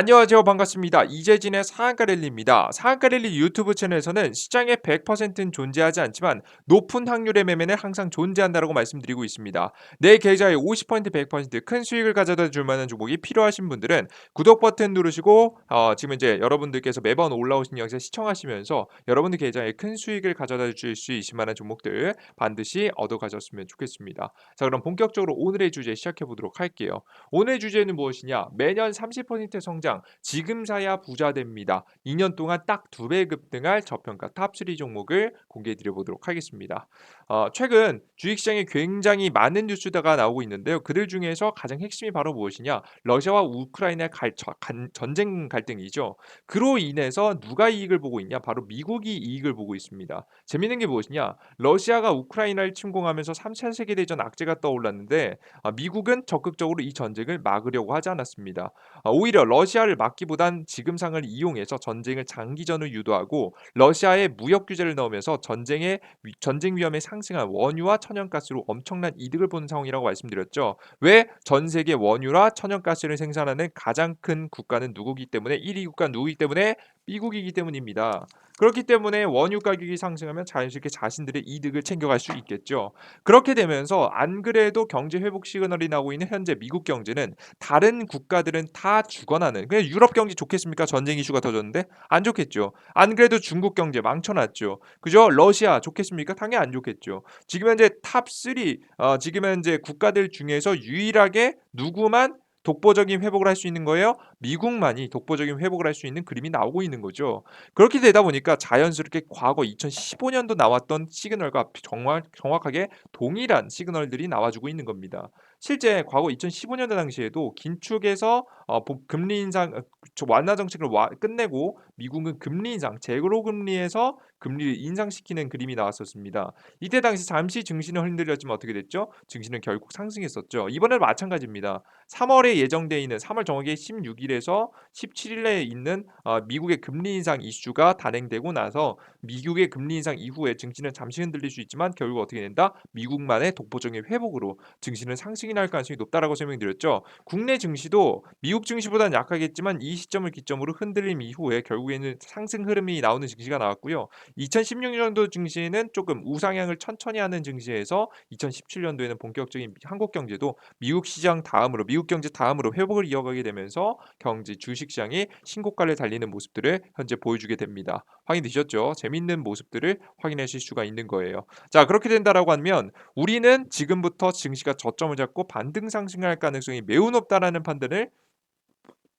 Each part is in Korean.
안녕하세요. 반갑습니다. 이재진의. 상한가 랠리 유튜브 채널에서는 시장의 100%는 존재하지 않지만 높은 확률의 매매는 항상 존재한다고 말씀드리고 있습니다. 내 계좌에 50% 100%큰 수익을 가져다 줄 만한 종목이 필요하신 분들은 구독 버튼 누르시고 어, 지금 이제 여러분들께서 매번 올라오신 영상 시청하시면서 여러분들 계좌에 큰 수익을 가져다 줄 수 있을 만한 종목들 반드시 얻어 가셨으면 좋겠습니다. 자, 그럼 본격적으로 오늘의 주제 시작해 보도록 할게요. 오늘 주제는 무엇이냐? 매년 30% 성장 성장, 지금 사야 부자 됩니다. 2년 동안 딱 두 배 급등할 저평가 탑3 종목을 공개해 드려 보도록 하겠습니다. 어, 최근 주식시장에 굉장히 많은 뉴스가 나오고 있는데요. 그들 중에서 가장 핵심이 바로 무엇이냐? 러시아와 우크라이나의 갈, 저, 간, 전쟁 갈등이죠. 그로 인해서 누가 이익을 보고 있냐? 바로 미국이 이익을 보고 있습니다. 재밌는 게 무엇이냐? 러시아가 우크라이나를 침공하면서 3차 세계대전 악재가 떠올랐는데 아, 미국은 적극적으로 이 전쟁을 막으려고 하지 않았습니다. 아, 오히려 러시아 러시아를 막기보단 지금 상을 이용해서 전쟁을 장기전을 유도하고 러시아에 무역 규제를 넣으면서 전쟁의 전쟁 위험에 상 승한 원유와 천연가스로 엄청난 이득을 보는 상황이라고 말씀드렸죠. 왜? 전 세계 원유와 천연가스를 생산하는 가장 큰 국가는 누구기 때문에? 1위 국가 누구기 때문에 미국이기 때문입니다. 그렇기 때문에 원유 가격이 상승하면 자연스럽게 자신들의 이득을 챙겨갈 수 있겠죠. 그렇게 되면서 안 그래도 경제 회복 시그널이 나오고 있는 현재 미국 경제는 다른 국가들은 다 죽어나는 그냥 유럽 경제 좋겠습니까? 전쟁 이슈가 터졌는데 안 좋겠죠. 안 그래도 중국 경제 망쳐놨죠. 그죠? 러시아 좋겠습니까? 당연히 안 좋겠죠. 지금 현재 탑 3 어, 지금 현재 국가들 중에서 유일하게 누구만 독보적인 회복을 할 수 있는 거예요. 미국만이 독보적인 회복을 할 수 있는 그림이 나오고 있는 거죠. 그렇게 되다 보니까 자연스럽게 과거 2015년도 나왔던 시그널과 정말 정확하게 동일한 시그널들이 나와주고 있는 겁니다. 실제 과거 2015년도 당시에도 긴축에서 어, 금리 인상 어, 완화 정책을 와, 끝내고 미국은 금리 인상, 제로 금리에서 금리를 인상시키는 그림이 나왔었습니다. 이때 당시 잠시 증시는 흔들렸지만 어떻게 됐죠? 증시는 결국 상승했었죠. 이번에도 마찬가지입니다. 3월에 예정돼 있는 3월 정확히 16일에서 17일에 있는 어, 미국의 금리 인상 이슈가 단행되고 나서 미국의 금리 인상 이후에 증시는 잠시 흔들릴 수 있지만 결국 어떻게 된다? 미국만의 독보적인 회복으로 증시는 상승이 날 가능성이 높다라고 설명드렸죠. 국내 증시도 미국 증시보다는 약하겠지만 이 시점을 기점으로 흔들림 이후에 결국에는 상승 흐름이 나오는 증시가 나왔고요. 2016년도 증시는 조금 우상향을 천천히 하는 증시에서 2017년도에는 본격적인 한국 경제도 미국 시장 다음으로 미국 경제 다음으로 회복을 이어가게 되면서 경제 주식 시장이 신고가를 달리는 모습들을 현재 보여주게 됩니다. 확인되셨죠? 재밌는 모습들을 확인하실 수가 있는 거예요. 자, 그렇게 된다라고 하면 우리는 지금부터 증시가 저점을 잡고 반등 상승할 가능성이 매우 높다라는 판단을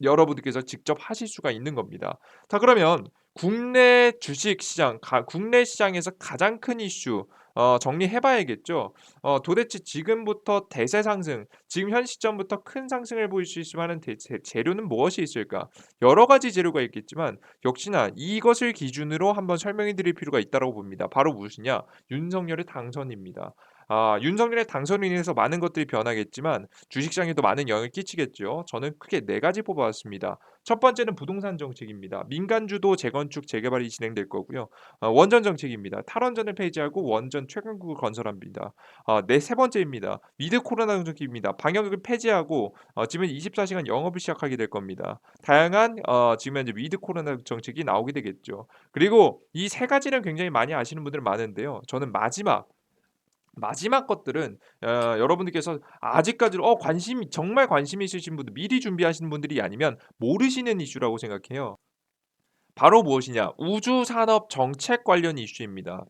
여러분들께서 직접 하실 수가 있는 겁니다. 자, 그러면 국내 주식 시장, 가, 국내 시장에서 가장 큰 이슈 어, 정리해 봐야겠죠. 어, 도대체 지금부터 대세 상승, 지금 현 시점부터 큰 상승을 보일 수 대, 재, 재료는 무엇이 있을까? 여러 가지 재료가 있겠지만 역시나 이것을 기준으로 한번 설명해 드릴 필요가 있다고 봅니다. 바로 무엇이냐? 윤석열의 당선입니다. 아, 윤석열의 당선으로 인해서 많은 것들이 변하겠지만 주식시장에도 많은 영향을 끼치겠죠. 저는 크게 네 가지 뽑아왔습니다. 첫 번째는 부동산 정책입니다. 민간주도 재건축 재개발이 진행될 거고요. 어, 원전 정책입니다. 탈원전을 폐지하고 원전 최강국을 건설합니다. 어, 네세 번째입니다. 위드 코로나 정책입니다. 방역을 폐지하고 어, 지금 24시간 영업을 시작하게 될 겁니다. 다양한 어, 지금 현재 위드 코로나 정책이 나오게 되겠죠. 그리고 이 세 가지는 굉장히 많이 아시는 분들 많은데요. 저는 마지막 마지막 것들은 어, 여러분들께서 아직까지도 어 관심 정말 관심 있으신 분들 미리 준비하시는 분들이 아니면 모르시는 이슈라고 생각해요. 바로 무엇이냐? 우주 산업 정책 관련 이슈입니다.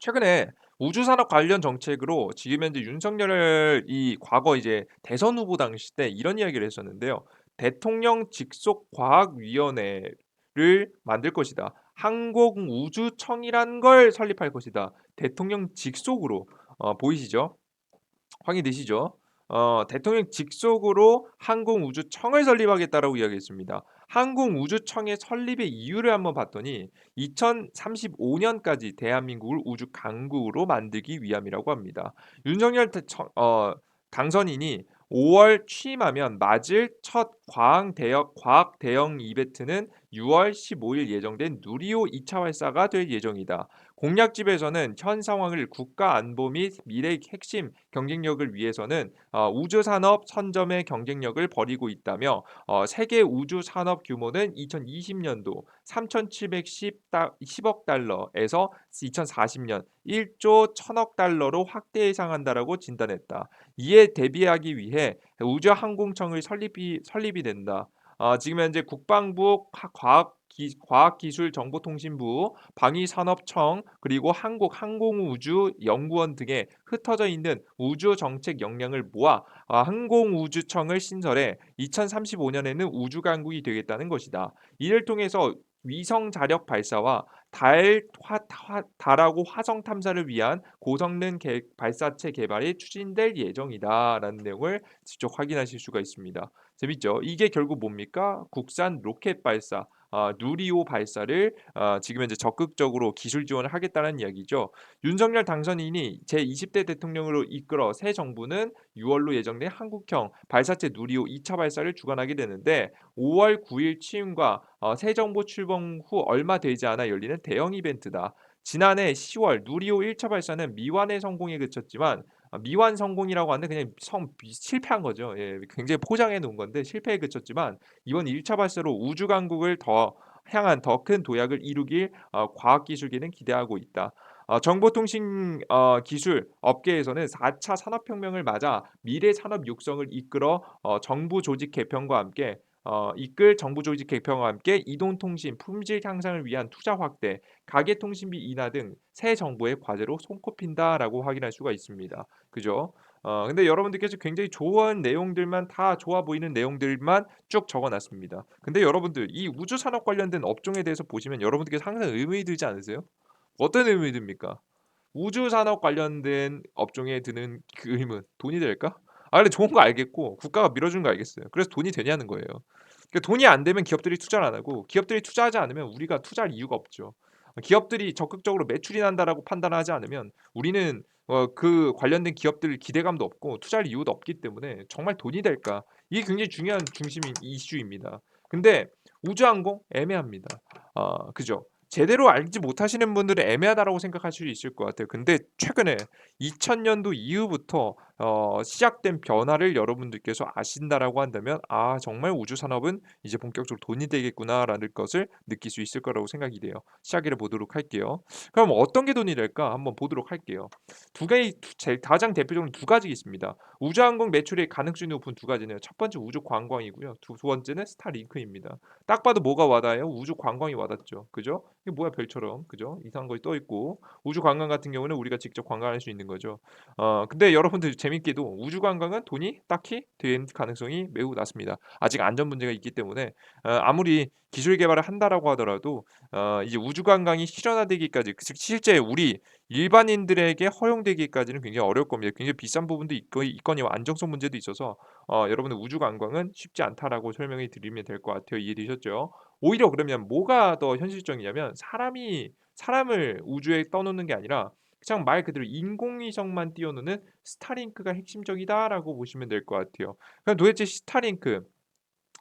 최근에 우주 산업 관련 정책으로 지금 현재 윤석열 이 과거 이제 대선 후보 당시 때 이런 이야기를 했었는데요. 대통령 직속 과학 위원회를 만들 것이다. 항공우주청이란 걸 설립할 것이다. 대통령 직속으로 어, 보이시죠? 확인되시죠? 어, 대통령 직속으로 항공우주청을 설립하겠다라고 이야기했습니다. 항공우주청의 설립의 이유를 한번 봤더니 2035년까지 대한민국을 우주 강국으로 만들기 위함이라고 합니다. 윤석열 대청, 어, 당선인이 5월 취임하면 맞을 첫 과학 대형, 과학 대형 이벤트는 6월 15일 예정된 누리호 2차 발사가 될 예정이다. 공약집에서는 현 상황을 국가 안보 및 미래 핵심 경쟁력을 위해서는 어, 우주 산업 선점의 경쟁력을 벌이고 있다며 어, 세계 우주 산업 규모는 2020년도 3,710억 달러에서 2040년 1조 1천억 달러로 확대 예상한다라고 진단했다. 이에 대비하기 위해 우주항공청을 설립이 설립이 된다. 어, 지금 현재 국방부 과학 기, 과학기술정보통신부, 방위산업청, 그리고 한국 항공우주연구원 등에 흩어져 있는 우주 정책 역량을 모아 아, 항공우주청을 신설해 2035년에는 우주 강국이 되겠다는 것이다. 이를 통해서 위성 자력 발사와 달, 화, 화, 달하고 화성 탐사를 위한 고성능 개, 발사체 개발이 추진될 예정이다라는 내용을 직접 확인하실 수가 있습니다. 재밌죠? 이게 결국 뭡니까? 국산 로켓 발사, 어, 누리호 발사를 어, 지금 현재 적극적으로 기술 지원을 하겠다는 이야기죠. 윤석열 당선인이 제20대 대통령으로 이끌어 새 정부는 6월로 예정된 한국형 발사체 누리호 2차 발사를 주관하게 되는데 5월 9일 취임과 어, 새 정부 출범 후 얼마 되지 않아 열리는 대형 이벤트다. 지난해 10월 누리호 1차 발사는 미완의 성공에 그쳤지만 아, 미완 성공이라고 하는데 그냥 성 실패한 거죠. 예, 굉장히 포장해 놓은 건데 실패에 그쳤지만 이번 1차 발사로 우주 강국을 더 향한 더 큰 도약을 이루길 어, 과학기술계는 기대하고 있다. 어, 정보통신 어, 기술 업계에서는 4차 산업혁명을 맞아 미래 산업 육성을 이끌어 어, 정부 조직 개편과 함께 어, 이끌 정부 조직 개편과 함께 이동통신 품질 향상을 위한 투자 확대, 가계통신비 인하 등 새 정부의 과제로 손꼽힌다라고 확인할 수가 있습니다. 그죠? 어, 근데 여러분들께서 굉장히 좋은 내용들만 다 좋아 보이는 내용들만 쭉 적어놨습니다. 근데 여러분들 이 우주 산업 관련된 업종에 대해서 보시면 여러분들께서 항상 의문이 들지 않으세요? 어떤 의문이 듭니까? 우주 산업 관련된 업종에 드는 그 의문, 돈이 될까? 아 근데 좋은 거 알겠고 국가가 밀어주는 거 알겠어요. 그래서 돈이 되냐는 거예요. 그러니까 돈이 안 되면 기업들이 투자를 안 하고 기업들이 투자하지 않으면 우리가 투자할 이유가 없죠. 기업들이 적극적으로 매출이 난다라고 판단하지 않으면 우리는 어, 그 관련된 기업들 기대감도 없고 투자할 이유도 없기 때문에 정말 돈이 될까? 이게 굉장히 중요한 중심인 이슈입니다. 근데 우주항공 애매합니다. 아, 그죠? 제대로 알지 못하시는 분들은 애매하다라고 생각하실 수 있을 것 같아요. 근데 최근에 2000년도 이후부터 어, 시작된 변화를 여러분들께서 아신다라고 한다면 아 정말 우주 산업은 이제 본격적으로 돈이 되겠구나라는 것을 느낄 수 있을 거라고 생각이 돼요. 시작을 보도록 할게요. 그럼 어떤 게 돈이 될까 한번 보도록 할게요. 두 가지 제일 가장 대표적으로 두 가지 있습니다. 우주항공 매출의 가능성이 높은 두 가지는 첫 번째 우주 관광이고요. 두, 두 번째는 스타링크입니다. 딱 봐도 뭐가 와닿아요? 우주 관광이 와닿죠. 그죠? 이게 뭐야 별처럼 그죠? 이상한 것이 떠 있고 우주 관광 같은 경우는 우리가 직접 관광할 수 있는 거죠. 어 근데 여러분들 재밌게도 우주 관광은 돈이 딱히 된 가능성이 매우 낮습니다. 아직 안전 문제가 있기 때문에 어 아무리 기술 개발을 한다라고 하더라도 어 이제 우주 관광이 실현화되기까지 즉 실제 우리 일반인들에게 허용되기까지는 굉장히 어려울 겁니다. 굉장히 비싼 부분도 있거 있거니와 안정성 문제도 있어서 어 여러분들 우주 관광은 쉽지 않다라고 설명해 드리면 될 것 같아요. 이해되셨죠? 오히려 그러면 뭐가 더 현실적이냐면 사람이 사람을 우주에 떠놓는 게 아니라 그냥 말 그대로 인공위성만 띄워놓는 스타링크가 핵심적이다라고 보시면 될 것 같아요. 그럼 도대체 스타링크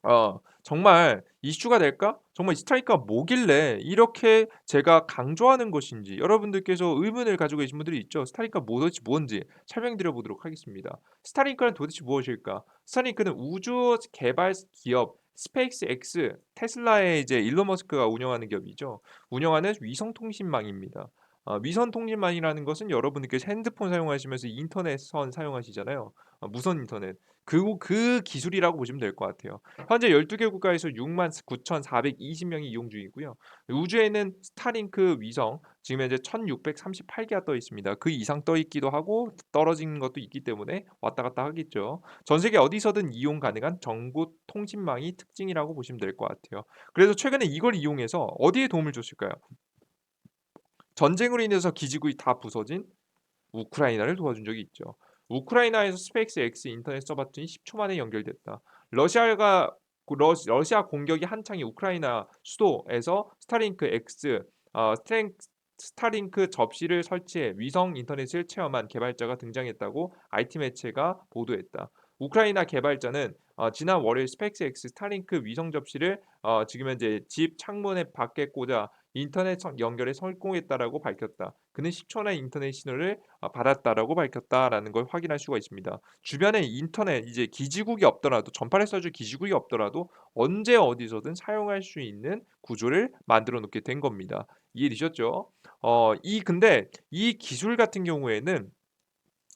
어 정말 이슈가 될까? 정말 스타링크가 뭐길래 이렇게 제가 강조하는 것인지 여러분들께서 의문을 가지고 계신 분들이 있죠. 스타링크가 도대체 뭔지 설명드려 보도록 하겠습니다. 스타링크는 도대체 무엇일까? 스타링크는 우주 개발 기업 스페이스X 테슬라의 이제 일론 머스크가 운영하는 기업이죠. 운영하는 위성 통신망입니다. 어, 위성 통신망이라는 것은 여러분들께서 핸드폰 사용하시면서 인터넷선 사용하시잖아요. 어, 무선 인터넷. 그, 그 기술이라고 보시면 될 것 같아요. 현재 12개 국가에서 6만 9,420명이 이용 중이고요. 우주에는 스타링크 위성 지금 현재 1,638개가 떠 있습니다. 그 이상 떠 있기도 하고 떨어진 것도 있기 때문에 왔다 갔다 하겠죠. 전 세계 어디서든 이용 가능한 정보 통신망이 특징이라고 보시면 될 것 같아요. 그래서 최근에 이걸 이용해서 어디에 도움을 줬을까요? 전쟁으로 인해서 기지국이 다 부서진 우크라이나를 도와준 적이 있죠. 우크라이나에서 스페이스 X 인터넷 서버튼이 10초 만에 연결됐다. 러시아가 러시아 공격이 한창이 우크라이나 수도에서 스타링크 X 어, 스트랭, 스타링크 접시를 설치해 위성 인터넷을 체험한 개발자가 등장했다고 IT 매체가 보도했다. 우크라이나 개발자는 어, 지난 월요일 스페이스X 스타링크 위성 접시를 어, 지금 현재 집 창문에 밖에 꽂아 인터넷 성- 연결에 성공했다라고 밝혔다. 그는 10초 내 인터넷 신호를 어, 받았다라고 밝혔다라는 걸 확인할 수가 있습니다. 주변에 인터넷 이제 기지국이 없더라도 전파를 써줄 기지국이 없더라도 언제 어디서든 사용할 수 있는 구조를 만들어 놓게 된 겁니다. 이해되셨죠? 어, 이 근데 이 기술 같은 경우에는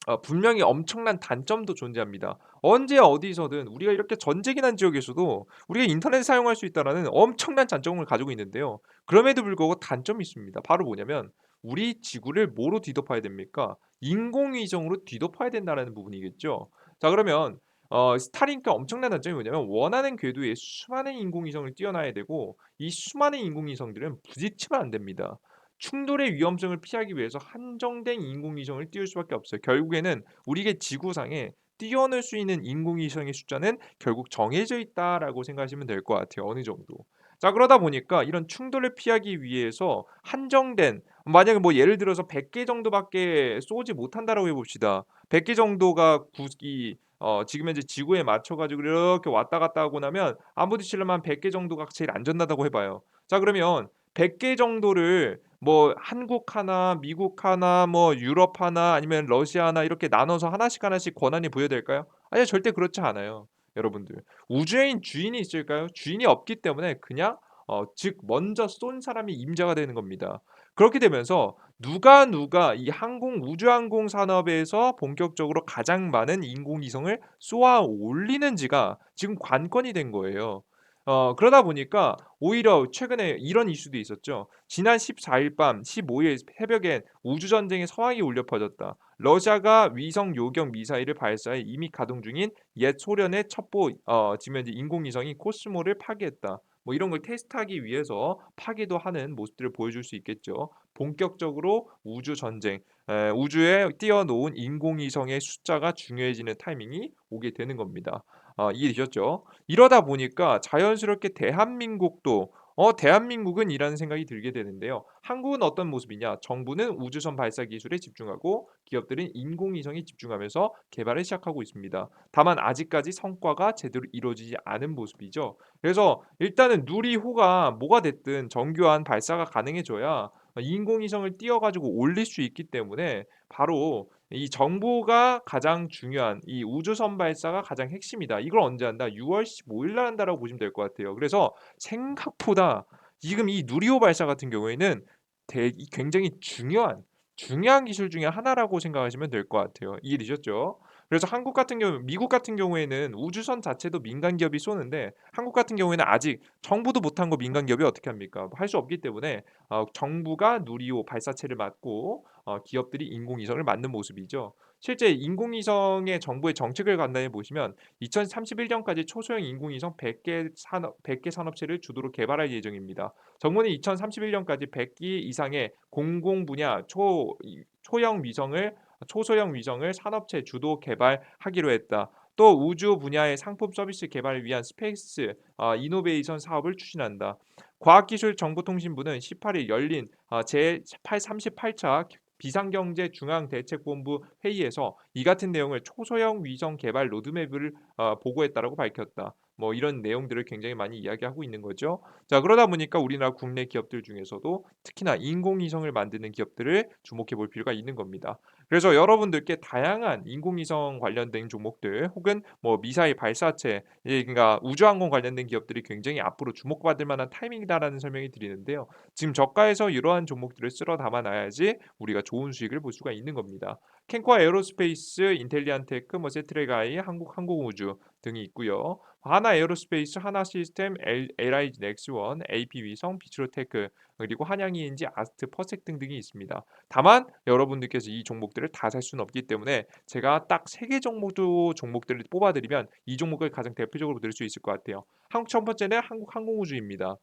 어, 분명히 엄청난 단점도 존재합니다. 언제 어디서든 우리가 이렇게 전쟁이 난 지역에서도 우리가 인터넷 사용할 수 있다라는 엄청난 장점을 가지고 있는데요. 그럼에도 불구하고 단점이 있습니다. 바로 뭐냐면 우리 지구를 뭐로 뒤덮어야 됩니까? 인공위성으로 뒤덮어야 된다라는 부분이겠죠. 자 그러면 어, 스타링크 엄청난 단점이 뭐냐면 원하는 궤도에 수많은 인공위성을 띄워놔야 되고 이 수많은 인공위성들은 부딪히면 안 됩니다. 충돌의 위험성을 피하기 위해서 한정된 인공위성을 띄울 수밖에 없어요. 결국에는 우리의 지구상에 띄워넣을 수 있는 인공위성의 숫자는 결국 정해져 있다라고 생각하시면 될 것 같아요. 어느 정도. 자 그러다 보니까 이런 충돌을 피하기 위해서 한정된 만약에 뭐 예를 들어서 100개 정도밖에 쏘지 못한다라고 해 봅시다. 100개 정도가 구이 어, 지금 현재 지구에 맞춰 가지고 이렇게 왔다 갔다 하고 나면 안 부딪히려면 100개 정도가 제일 안전하다고 해 봐요. 자 그러면 100개 정도를 뭐 한국 하나, 미국 하나, 뭐 유럽 하나, 아니면 러시아 하나 이렇게 나눠서 하나씩 하나씩 권한이 부여될까요? 아니요, 절대 그렇지 않아요. 여러분들. 우주에는 주인이 있을까요? 주인이 없기 때문에 그냥 어, 즉 먼저 쏜 사람이 임자가 되는 겁니다. 그렇게 되면서 누가 누가 이 항공 우주항공 산업에서 본격적으로 가장 많은 인공위성을 쏘아 올리는지가 지금 관건이 된 거예요. 어, 그러다 보니까 오히려 최근에 이런 이슈도 있었죠. 지난 14일 밤 15일 새벽엔 우주 전쟁의 서황이 울려 퍼졌다. 러시아가 위성 요격 미사일을 발사해 이미 가동 중인 옛 소련의 첩보 어, 지금 현재 인공위성이 코스모를 파괴했다. 뭐 이런 걸 테스트하기 위해서 파괴도 하는 모습들을 보여줄 수 있겠죠. 본격적으로 우주 전쟁, 에, 우주에 띄워놓은 인공위성의 숫자가 중요해지는 타이밍이 오게 되는 겁니다. 어, 이해되셨죠? 이러다 보니까 자연스럽게 대한민국도 어, 대한민국은 이라는 생각이 들게 되는데요. 한국은 어떤 모습이냐? 정부는 우주선 발사 기술에 집중하고 기업들은 인공위성에 집중하면서 개발을 시작하고 있습니다. 다만 아직까지 성과가 제대로 이루어지지 않은 모습이죠. 그래서 일단은 누리호가 뭐가 됐든 정교한 발사가 가능해져야 인공위성을 띄워가지고 올릴 수 있기 때문에 바로 이 정보가 가장 중요한 이 우주선 발사가 가장 핵심이다. 이걸 언제 한다? 6월 15일 날 한다라고 보시면 될 것 같아요. 그래서 생각보다 지금 이 누리호 발사 같은 경우에는 대, 굉장히 중요한 중요한 기술 중에 하나라고 생각하시면 될 것 같아요. 이해되셨죠? 그래서 한국 같은 경우, 미국 같은 경우에는 우주선 자체도 민간 기업이 쏘는데 한국 같은 경우에는 아직 정부도 못한 거 민간 기업이 어떻게 합니까? 할 수 없기 때문에 어, 정부가 누리호 발사체를 맡고 어, 기업들이 인공위성을 만든 모습이죠. 실제 인공위성의 정부의 정책을 간단히 보시면 2031년까지 초소형 인공위성 100개 산업 100개 산업체를 주도로 개발할 예정입니다. 정부는 2031년까지 100기 이상의 공공 분야 초 초형 위성을 초소형 위성을 산업체 주도 개발하기로 했다. 또 우주 분야의 상품 서비스 개발을 위한 스페이스 어, 이노베이션 사업을 추진한다. 과학기술정보통신부는 18일 열린 어, 제38차 비상경제 중앙대책본부 회의에서 이 같은 내용을 초소형 위성 개발 로드맵을 어, 보고했다라고 밝혔다. 뭐 이런 내용들을 굉장히 많이 이야기하고 있는 거죠. 자 그러다 보니까 우리나라 국내 기업들 중에서도 특히나 인공위성을 만드는 기업들을 주목해 볼 필요가 있는 겁니다. 그래서 여러분들께 다양한 인공위성 관련된 종목들 혹은 뭐 미사일 발사체 예, 그러니까 우주항공 관련된 기업들이 굉장히 앞으로 주목받을 만한 타이밍이다라는 설명이 드리는데요. 지금 저가에서 이러한 종목들을 쓸어 담아놔야지 우리가 좋은 수익을 볼 수가 있는 겁니다. 캔코아 에어로스페이스, 인텔리안테크, 뭐 세트레가이, 한국항공우주 등이 있고요. 하나 에어로스페이스, 하나 시스템, LIG 넥스원, AP위성, 비츠로테크 그리고 한양이인지 아스트 퍼섹 등등이 있습니다. 다만 여러분들께서 이 종목들을 다 살 수는 없기 때문에 제가 딱 세 개 종목도 종목들을 뽑아드리면 이 종목을 가장 대표적으로 들수 있을 것 같아요. 한국 첫 번째는 한국항공우주입니다.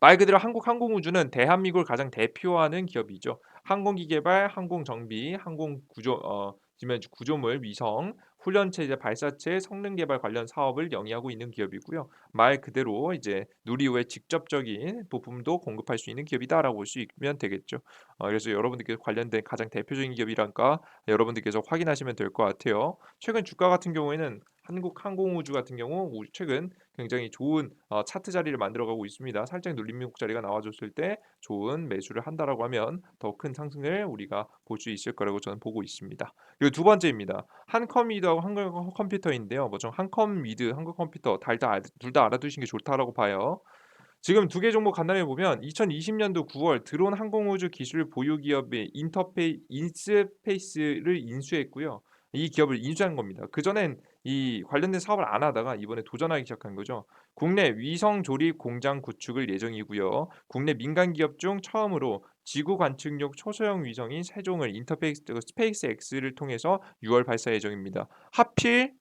말 그대로 한국항공우주는 대한민국을 가장 대표하는 기업이죠. 항공기 개발, 항공 정비, 항공 구조 어 지면 구조물, 위성, 훈련체제 발사체 성능 개발 관련 사업을 영위하고 있는 기업이고요. 말 그대로 이제 누리호의 직접적인 부품도 공급할 수 있는 기업이다라고 볼 수 있으면 되겠죠. 어 그래서 여러분들께서 관련된 가장 대표적인 기업이란가 여러분들께서 확인하시면 될 것 같아요. 최근 주가 같은 경우에는 한국항공우주 같은 경우 우 최근 굉장히 좋은 어 차트 자리를 만들어가고 있습니다. 살짝 눌림목 자리가 나와줬을 때 좋은 매수를 한다라고 하면 더 큰 상승을 우리가 볼 수 있을 거라고 저는 보고 있습니다. 그리고 두 번째입니다. 한컴미드하고 한국컴퓨터인데요. 뭐좀 한컴미드, 한국컴퓨터 둘다 알아두시는 게 좋다라고 봐요. 지금 두 개 종목 간단히 보면 2020년도 9월 드론 항공우주 기술 보유 기업의 인터페이 인스페이스를 인수했고요. 이 기업을 인수한 겁니다. 그전엔 이 관련된 사업을 안 하다가 이번에 도전하기 시작한 거죠. 국내 위성 조립 공장 구축을 예정이고요. 국내 민간 기업 중 처음으로 지구 관측용 초소형 위성인 세종을 인터페이스 스페이스 X를 통해서 6월 발사 예정입니다. 하필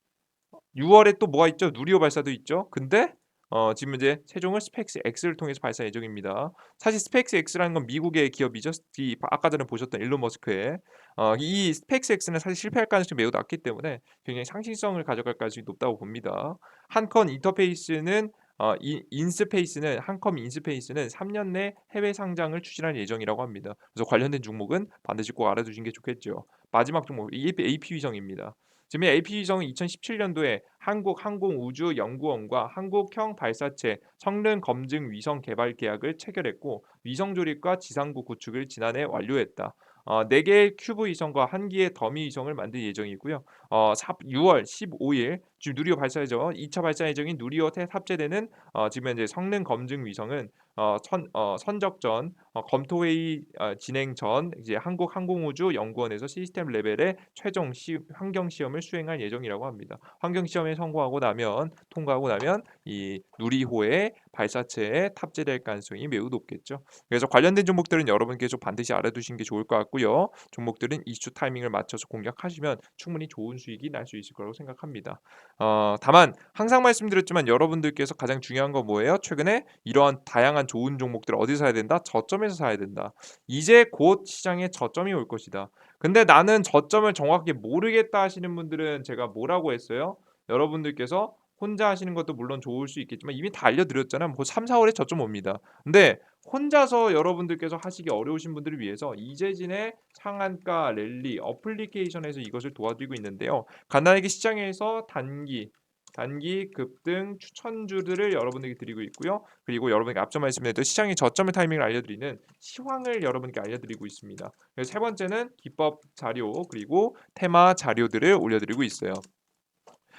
6월에 또 뭐가 있죠? 누리호 발사도 있죠. 근데 어, 지금 이제 세종을 스펙스 X를 통해서 발사 예정입니다. 사실 스펙스 X라는 건 미국의 기업이죠. 이 아까 전에 보셨던 일론 머스크의 어, 이 스펙스 X는 사실 실패할 가능성이 매우 낮기 때문에 굉장히 상징성을 가져갈 가능성이 높다고 봅니다. 한컨 인터페이스는 어, 인스페이스는 한컴 인스페이스는 3년 내 해외 상장을 추진할 예정이라고 합니다. 그래서 관련된 종목은 반드시 꼭 알아두신 게 좋겠죠. 마지막 종목 AP 위성입니다. 지금 AP위성은 2017년도에 한국 항공우주 연구원과 한국형 발사체 성능 검증 위성 개발 계약을 체결했고 위성 조립과 지상국 구축을 지난해 완료했다. 어, 4개의 큐브 위성과 1개의 더미 위성을 만들 예정이고요. 어, 6월 15일 지금 누리호 발사 예정 2차 발사 예정인 누리호 에 탑재되는 어, 지금 현재 성능 검증 위성은 어, 선, 어, 선적 전 어, 검토 회의 어, 진행 전 이제 한국항공우주연구원에서 시스템 레벨의 최종 시, 환경 시험을 수행할 예정이라고 합니다. 환경 시험에 성공하고 나면 통과하고 나면 이 누리호의 발사체에 탑재될 가능성이 매우 높겠죠. 그래서 관련된 종목들은 여러분께 좀 반드시 알아두신 게 좋을 것 같고요. 종목들은 이슈 타이밍을 맞춰서 공략하시면 충분히 좋은 수익이 날 수 있을 거라고 생각합니다. 어, 다만 항상 말씀드렸지만 여러분들께서 가장 중요한 건 뭐예요? 최근에 이러한 다양한 좋은 종목들 어디서 사야 된다? 저점에서 사야 된다. 이제 곧 시장에 저점이 올 것이다. 근데 나는 저점을 정확하게 모르겠다 하시는 분들은 제가 뭐라고 했어요? 여러분들께서 혼자 하시는 것도 물론 좋을 수 있겠지만 이미 다 알려드렸잖아요. 뭐 3, 4월에 저점 옵니다. 근데 혼자서 여러분들께서 하시기 어려우신 분들을 위해서 이재진의 상한가 랠리 어플리케이션에서 이것을 도와드리고 있는데요. 간단하게 시장에서 단기 단기 급등 추천주들을 여러분에게 드리고 있고요. 그리고 여러분에게 앞서 말씀드렸던 시장의 저점의 타이밍을 알려드리는 시황을 여러분께 알려드리고 있습니다. 세 번째는 기법 자료 그리고 테마 자료들을 올려드리고 있어요.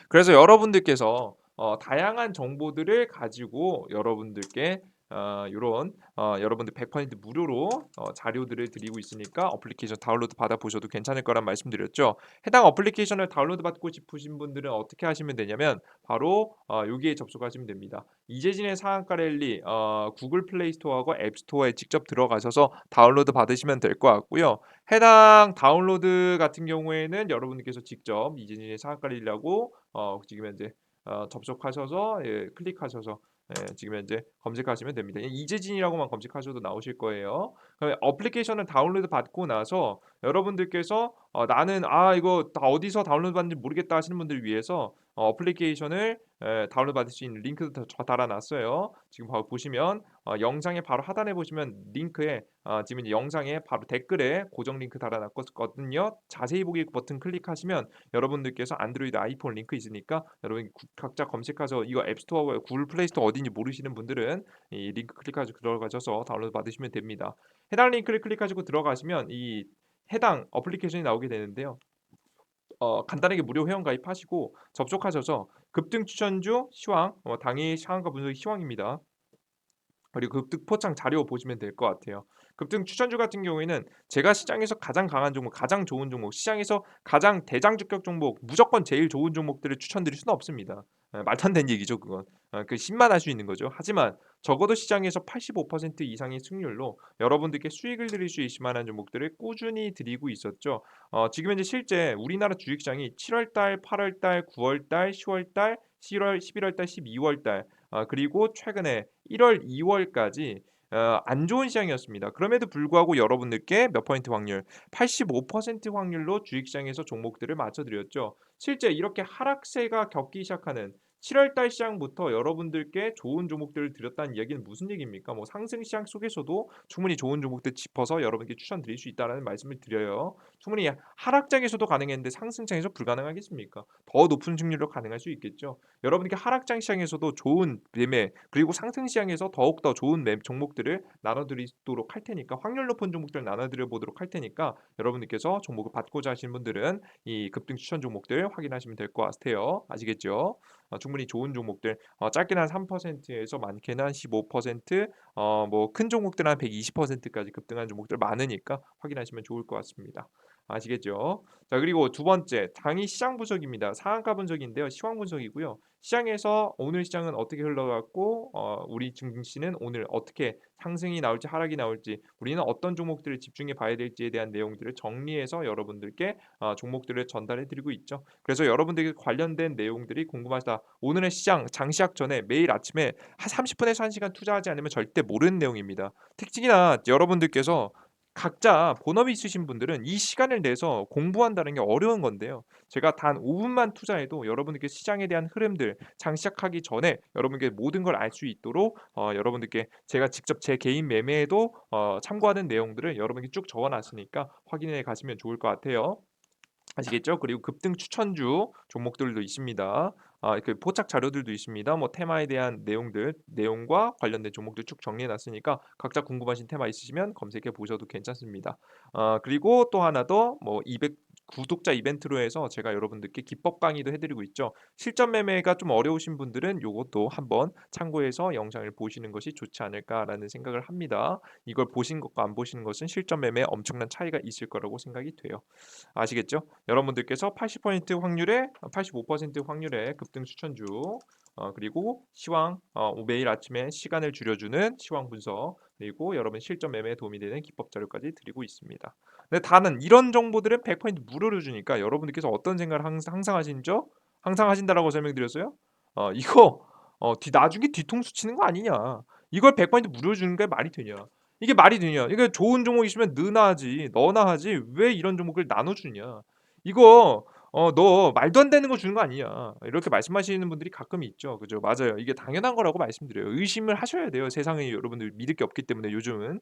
그래서 여러분들께서 어, 다양한 정보들을 가지고 여러분들께 어, 이런 어, 여러분들 100% 무료로 어, 자료들을 드리고 있으니까 어플리케이션 다운로드 받아 보셔도 괜찮을 거란 말씀드렸죠. 해당 어플리케이션을 다운로드 받고 싶으신 분들은 어떻게 하시면 되냐면 바로 어, 여기에 접속하시면 됩니다. 이재진의 상한가 랠리 어, 구글 플레이 스토어하고 앱 스토어에 직접 들어가셔서 다운로드 받으시면 될 것 같고요. 해당 다운로드 같은 경우에는 여러분께서 직접 이재진의 상한가 랠리라고 어, 지금 현재 어, 접속하셔서 예, 클릭하셔서 예, 지금 현재 검색하시면 됩니다. 이재진이라고만 검색하셔도 나오실 거예요. 어플리케이션을 다운로드 받고 나서 여러분들께서 어, 나는 아 이거 다 어디서 다운로드 받는지 모르겠다 하시는 분들 위해서 어, 플리케이션을 다운로드 받을 수 있는 링크도 다 달아놨어요. 지금 바로 보시면 어, 영상에 바로 하단에 보시면 링크에 어, 지금 영상에 바로 댓글에 고정 링크 달아놨거든요. 자세히 보기 버튼 클릭하시면 여러분들께서 안드로이드 아이폰 링크 있으니까 여러분 각자 검색해서 이거 앱스토어 구글 플레이스토어 어딘지 모르시는 분들은 이 링크 클릭하셔서 들어가셔서 다운로드 받으시면 됩니다. 해당 링크를 클릭하시고 들어가시면 이 해당 어플리케이션이 나오게 되는데요. 어, 간단하게 무료 회원 가입하시고 접속하셔서 급등 추천주 시황, 어, 당일 상한가 분석 시황입니다. 그리고 급등 포창 자료 보시면 될 것 같아요. 급등 추천주 같은 경우에는 제가 시장에서 가장 강한 종목, 가장 좋은 종목, 시장에서 가장 대장 주격 종목, 무조건 제일 좋은 종목들을 추천드릴 수는 없습니다. 예, 안 되는 얘기죠, 그건. 어, 그 신만 할 수 있는 거죠. 하지만 적어도 시장에서 85% 이상의 승률로 여러분들께 수익을 드릴 수 있을 만한 종목들을 꾸준히 드리고 있었죠. 어, 지금 현재 실제 우리나라 주식시장이 7월달, 8월달, 9월달, 10월달, 7월, 11월달, 12월달 어, 그리고 최근에 1월, 2월까지 어 안 좋은 시장이었습니다. 그럼에도 불구하고 여러분들께 몇 퍼센트 확률 85% 확률로 주식시장에서 종목들을 맞춰 드렸죠. 실제 이렇게 하락세가 겪기 시작하는 7월 달 시장부터 여러분들께 좋은 종목들을 드렸다는 이야기는 무슨 얘기입니까? 뭐 상승 시장 속에서도 충분히 좋은 종목들 짚어서 여러분께 추천드릴 수 있다라는 말씀을 드려요. 충분히 하락장에서도 가능했는데 상승장에서 불가능하겠습니까? 더 높은 승률로 가능할 수 있겠죠. 여러분께 하락장 시장에서도 좋은 매매 그리고 상승 시장에서 더욱 더 좋은 매 종목들을 나눠드리도록 할 테니까 확률 높은 종목들을 나눠드려 보도록 할 테니까 여러분들께서 종목을 받고자 하시는 분들은 이 급등 추천 종목들 확인하시면 될 것 같아요. 아시겠죠? 어, 충분히 좋은 종목들 어, 짧게는 한 3%에서 많게는 한 15%, 어, 뭐큰 종목들은 한 120%까지 급등한 종목들 많으니까 확인하시면 좋을 것 같습니다. 아시겠죠? 자 그리고 두 번째 당일 시장 분석입니다. 상한가 분석인데요. 시황 분석이고요. 시장에서 오늘 시장은 어떻게 흘러갔고 어, 우리 증시는 오늘 어떻게 상승이 나올지 하락이 나올지 우리는 어떤 종목들을 집중해 봐야 될지에 대한 내용들을 정리해서 여러분들께 어, 종목들을 전달해 드리고 있죠. 그래서 여러분들에게 관련된 내용들이 궁금하다. 오늘의 시장 장시작 전에 매일 아침에 한 30분에서 1시간 투자하지 않으면 절대 모르는 내용입니다. 특히나 여러분들께서 각자 본업이 있으신 분들은 이 시간을 내서 공부한다는 게 어려운 건데요. 제가 단 5분만 투자해도 여러분들께 시장에 대한 흐름들 장 시작하기 전에 여러분께 모든 걸 알 수 있도록 어, 여러분들께 제가 직접 제 개인 매매에도 어, 참고하는 내용들을 여러분께 쭉 적어놨으니까 확인해 가시면 좋을 것 같아요. 아시겠죠? 그리고 급등 추천주 종목들도 있습니다. 아, 그 포착 자료들도 있습니다. 뭐 테마에 대한 내용들, 내용과 관련된 종목들 쭉 정리해 놨으니까 각자 궁금하신 테마 있으시면 검색해 보셔도 괜찮습니다. 아, 그리고 또 하나 더 뭐 200 구독자 이벤트로 해서 제가 여러분들께 기법 강의도 해드리고 있죠. 실전 매매가 좀 어려우신 분들은 요것도 한번 참고해서 영상을 보시는 것이 좋지 않을까라는 생각을 합니다. 이걸 보신 것과 안 보시는 것은 실전 매매에 엄청난 차이가 있을 거라고 생각이 돼요. 아시겠죠? 여러분들께서 80% 확률에 85% 확률의 급등 추천주 어, 그리고 시황 어, 매일 아침에 시간을 줄여주는 시황 분석 그리고 여러분 실전 매매에 도움이 되는 기법 자료까지 드리고 있습니다. 근데 다는 이런 정보들은 100% 무료로 주니까 여러분들께서 어떤 생각을 항상, 항상 하시죠? 항상 하신다라고 설명드렸어요? 어, 이거 어, 뒤, 나중에 뒤통수 치는 거 아니냐? 이걸 100% 무료로 주는 게 말이 되냐? 이게 말이 되냐? 이게 좋은 종목 있으면 너나 하지, 너나 하지 왜 이런 종목을 나눠주냐? 이거 어 너 말도 안 되는 거 주는 거 아니냐 이렇게 말씀하시는 분들이 가끔 있죠. 그죠? 맞아요. 이게 당연한 거라고 말씀드려요. 의심을 하셔야 돼요. 세상에 여러분들 믿을 게 없기 때문에 요즘은.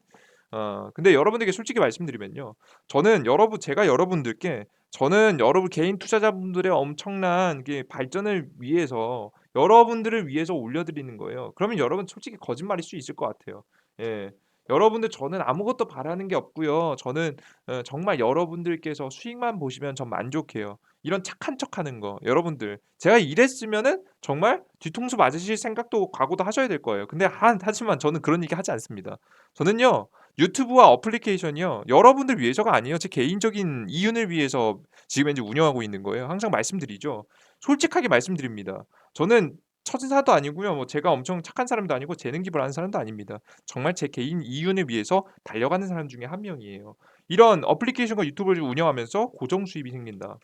어 근데 여러분들께 솔직히 말씀드리면요. 저는 여러분 제가 여러분들께 저는 여러분 개인 투자자분들의 엄청난 게 발전을 위해서 여러분들을 위해서 올려 드리는 거예요. 그러면 여러분 솔직히 거짓말일 수 있을 것 같아요. 예. 여러분들 저는 아무것도 바라는 게 없고요. 저는 어 정말 여러분들께서 수익만 보시면 전 만족해요. 이런 착한 척하는 거 여러분들 제가 이랬으면은 정말 뒤통수 맞으실 생각도 각오도 하셔야 될 거예요. 근데 한 하지만 저는 그런 얘기 하지 않습니다. 저는요. 유튜브와 어플리케이션이요. 여러분들 위해서가 아니에요. 제 개인적인 이윤을 위해서 지금 현재 운영하고 있는 거예요. 항상 말씀드리죠. 솔직하게 말씀드립니다. 저는 천사도 아니고요. 뭐 제가 엄청 착한 사람도 아니고 재능 기부를 하는 사람도 아닙니다. 정말 제 개인 이윤을 위해서 달려가는 사람 중에 한 명이에요. 이런 어플리케이션과 유튜브를 운영하면서 고정 수입이 생긴다.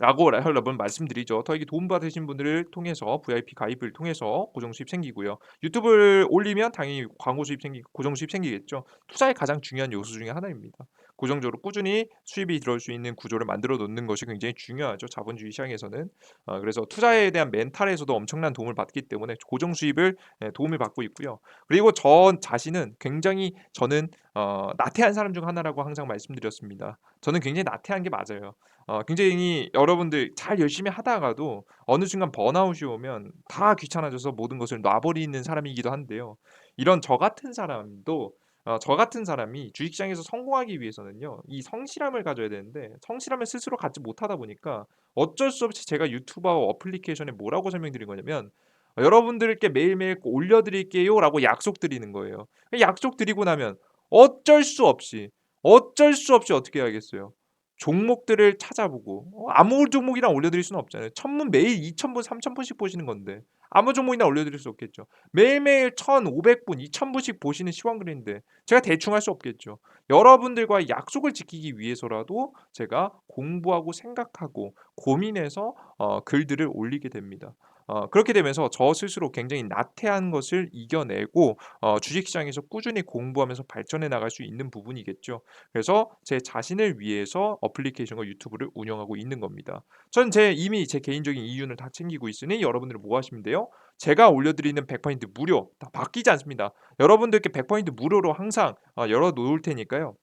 라고 여러분 말씀드리죠. 더 이게 도움받으신 분들을 통해서 VIP 가입을 통해서 고정 수입 생기고요. 유튜브를 올리면 당연히 광고 수입 생기 고정 수입 생기겠죠. 투자의 가장 중요한 요소 중에 하나입니다. 고정적으로 꾸준히 수입이 들어올 수 있는 구조를 만들어 놓는 것이 굉장히 중요하죠. 자본주의 시장에서는. 어, 그래서 투자에 대한 멘탈에서도 엄청난 도움을 받기 때문에 고정 수입을 예, 도움을 받고 있고요. 그리고 저 자신은 굉장히 저는 어, 나태한 사람 중 하나라고 항상 말씀드렸습니다. 저는 굉장히 나태한 게 맞아요. 어, 굉장히 여러분들 잘 열심히 하다가도 어느 순간 번아웃이 오면 다 귀찮아져서 모든 것을 놔버리는 사람이기도 한데요. 이런 저 같은 사람도 어, 저 같은 사람이 주식시장에서 성공하기 위해서는요, 이 성실함을 가져야 되는데 성실함을 스스로 갖지 못하다 보니까 어쩔 수 없이 제가 유튜버와 어플리케이션에 뭐라고 설명드린 거냐면 여러분들께 매일매일 올려드릴게요라고 약속드리는 거예요. 약속드리고 나면 어쩔 수 없이 어쩔 수 없이 어떻게 해야겠어요? 종목들을 찾아보고 어 아무 종목이나 올려드릴 수는 없잖아요. 천문 매일 2,000분, 3,000분씩 보시는 건데 아무 종목이나 올려드릴 수 없겠죠. 매일매일 1,500분, 2,000분씩 보시는 시황글인데 제가 대충 할 수 없겠죠. 여러분들과의 약속을 지키기 위해서라도 제가 공부하고 생각하고 고민해서 어 글들을 올리게 됩니다. 어 그렇게 되면서 저 스스로 굉장히 나태한 것을 이겨내고 어 주식시장에서 꾸준히 공부하면서 발전해 나갈 수 있는 부분이겠죠. 그래서 제 자신을 위해서 어플리케이션과 유튜브를 운영하고 있는 겁니다. 전 제 이미 제 개인적인 이윤을 다 챙기고 있으니 여러분들은 뭐 하시면 돼요? 제가 올려드리는 100% 무료 다 바뀌지 않습니다. 여러분들께 100% 무료로 항상 어 열어 놓을 테니까요.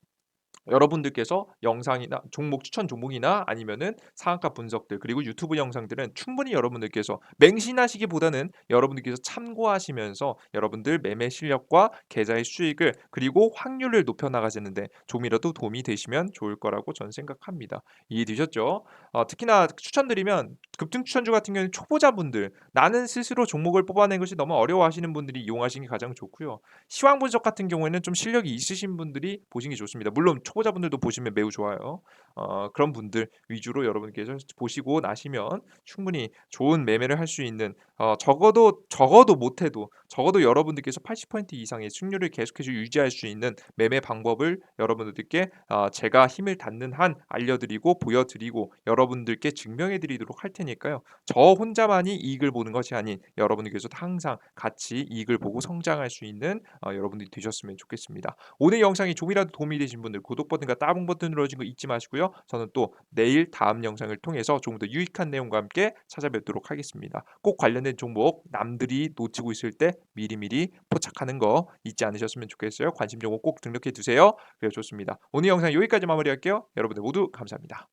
여러분들께서 영상이나 종목 추천 종목이나 아니면은 상한가 분석들 그리고 유튜브 영상들은 충분히 여러분들께서 맹신하시기보다는 여러분들께서 참고하시면서 여러분들 매매 실력과 계좌의 수익을 그리고 확률을 높여 나가시는데 좀이라도 도움이 되시면 좋을 거라고 저는 생각합니다. 이해되셨죠? 어 특히나 추천드리면 급등 추천주 같은 경우에는 초보자분들 나는 스스로 종목을 뽑아내는 것이 너무 어려워하시는 분들이 이용하시는 게 가장 좋고요. 시황 분석 같은 경우에는 좀 실력이 있으신 분들이 보시는 게 좋습니다. 물론 초보자분들도 보시면 매우 좋아요. 어 그런 분들 위주로 여러분께서 보시고 나시면 충분히 좋은 매매를 할 수 있는 어 적어도 적어도 못해도 적어도 여러분들께서 80% 이상의 승률을 계속해서 유지할 수 있는 매매 방법을 여러분들께 어 제가 힘을 닿는 한 알려드리고 보여드리고 여러분들께 증명해 드리도록 할 테니까요. 저 혼자만이 이익을 보는 것이 아닌 여러분들께서도 항상 같이 이익을 보고 성장할 수 있는 어 여러분들이 되셨으면 좋겠습니다. 오늘 영상이 좀이라도 도움이 되신 분들 구독 버튼과 따봉 버튼 눌러주는 거 잊지 마시고요. 저는 또 내일 다음 영상을 통해서 조금 더 유익한 내용과 함께 찾아뵙도록 하겠습니다. 꼭 관련된 종목 남들이 놓치고 있을 때 미리미리 포착하는 거 잊지 않으셨으면 좋겠어요. 관심 종목 꼭 등록해 두세요. 그래 좋습니다. 오늘 영상 여기까지 마무리할게요. 여러분들 모두 감사합니다.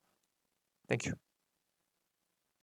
땡큐.